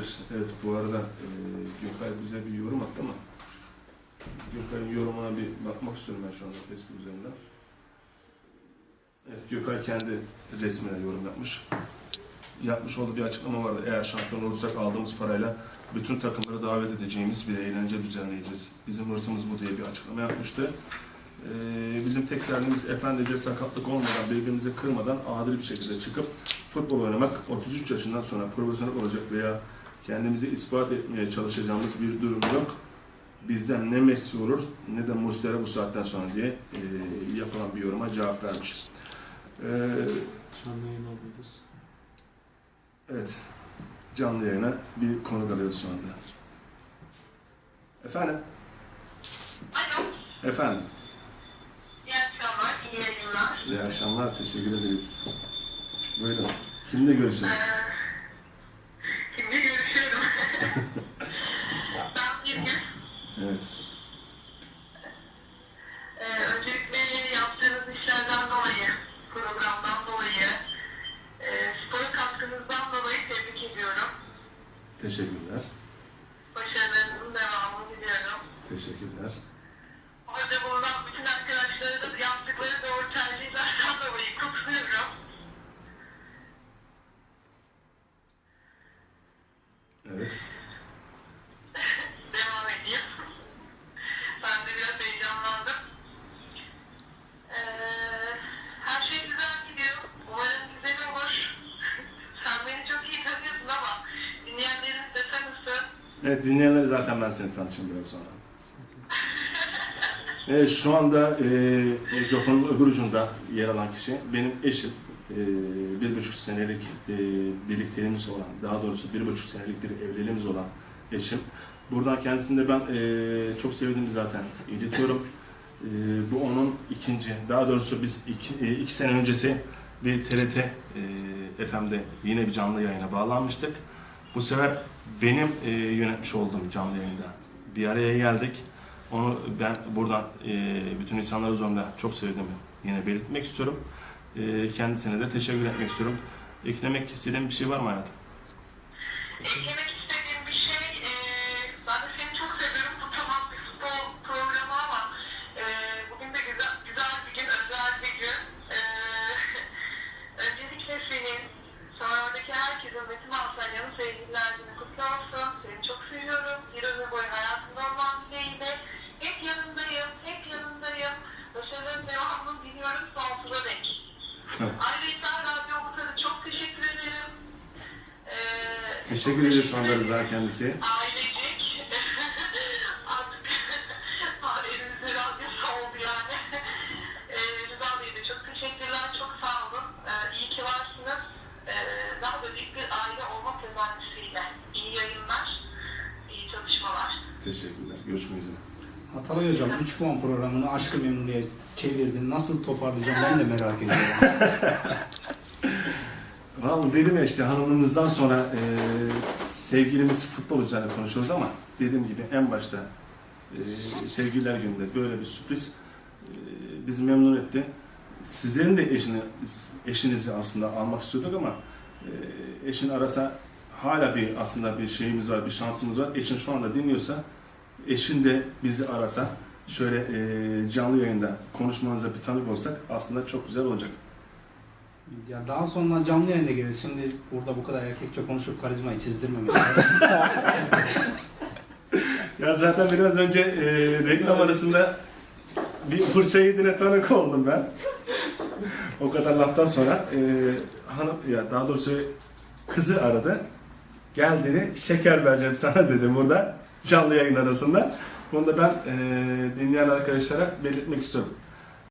Olabilir. Evet bu arada e, Gökay bize bir yorum attı ama Gökay'ın yorumuna bir bakmak istiyorum ben şu anda Facebook üzerinden. Evet Gökay kendi resmine yorum yapmış. Yapmış olduğu bir açıklama vardı. Eğer şampiyon olursak aldığımız parayla bütün takımları davet edeceğimiz bir eğlence düzenleyeceğiz. Bizim hırsımız bu diye bir açıklama yapmıştı. Ee, bizim tek derdimiz efendice sakatlık olmadan, birbirimizi kırmadan adil bir şekilde çıkıp futbol oynamak 33 yaşından sonra profesyonel olacak veya kendimizi ispat etmeye çalışacağımız bir durum yok. Bizden ne Messi olur ne de Muslera bu saatten sonra diye e, yapılan bir yoruma cevap vermiş. Alıyoruz. evet, canlı yayına bir konu alıyoruz şu anda. Efendim? Alo, Efendim? iyi akşamlar, iyi yayınlar. İyi akşamlar, teşekkür ederiz. Buyurun. Kimle görüşeceğiz? Ee, Teşekkürler. Başarılarınızın devamını diliyorum. Teşekkürler. Orada buradan bütün arkadaşlarının yaptıkları doğru tercihlerden dolayı kutluyorum. Evet. Devam edeyim. Ben de biraz heyecanlandım. Ee, her şey güzel gidiyor. Umarım güzel olur. Sen beni çok iyi tanıyorsun ama dinleyenlerimiz de tanısın. Evet dinleyenleri zaten ben seni tanıştım biraz sonra. Evet şu anda e, mikrofonun öbür ucunda yer alan kişi benim eşim. E, bir buçuk senelik e, birlikteliğimiz olan, daha doğrusu bir buçuk senelik bir evliliğimiz olan eşim. Buradan kendisini de ben e, çok sevdiğimi zaten iletiyorum. E, bu onun ikinci, daha doğrusu biz iki, e, iki sene öncesi bir TRT e, FM'de yine bir canlı yayına bağlanmıştık. Bu sefer benim e, yönetmiş olduğum canlı yayında bir araya geldik. Onu ben buradan e, bütün insanlar üzerinde çok sevdiğimi yine belirtmek istiyorum. E, kendisine de teşekkür etmek istiyorum. Eklemek istediğim bir şey var mı hayatım? Eklemek Alsanya'nın sevgililer günü kutlu olsun. Seni çok seviyorum. Bir ömür boyu hayatımda olman dileğiyle. Hep yanındayım, hep yanındayım. Başarıların devamını diliyorum sonsuza dek. Ayrıca Radyo Umut'a çok teşekkür ederim. Ee, Teşekkür anda Rıza kendisi. Ailecek. Teşekkürler. Görüşmek üzere. Atalay Hocam 3 puan programını Aşkı Memnu'ya çevirdin. Nasıl toparlayacağım ben de merak ediyorum. Vallahi dedim ya işte hanımımızdan sonra e, sevgilimiz futbol üzerine konuşuyoruz ama dediğim gibi en başta e, sevgililer gününde böyle bir sürpriz e, bizi memnun etti. Sizlerin de eşini, eşinizi aslında almak istiyorduk ama e, eşin arasa hala bir aslında bir şeyimiz var, bir şansımız var. Eşin şu anda dinliyorsa, eşin de bizi arasa şöyle e, canlı yayında konuşmanıza bir tanık olsak aslında çok güzel olacak. ya daha sonra canlı yayına gireriz. Şimdi burada bu kadar erkekçe konuşup karizmayı çizdirmemek. Ya zaten biraz önce e, reklam arasında bir fırça yediğine tanık oldum ben. o kadar laftan sonra e, hanım ya daha doğrusu kızı aradı. Gel şeker vereceğim sana dedi burada canlı yayın arasında. Bunu da ben e, dinleyen arkadaşlara belirtmek istiyorum.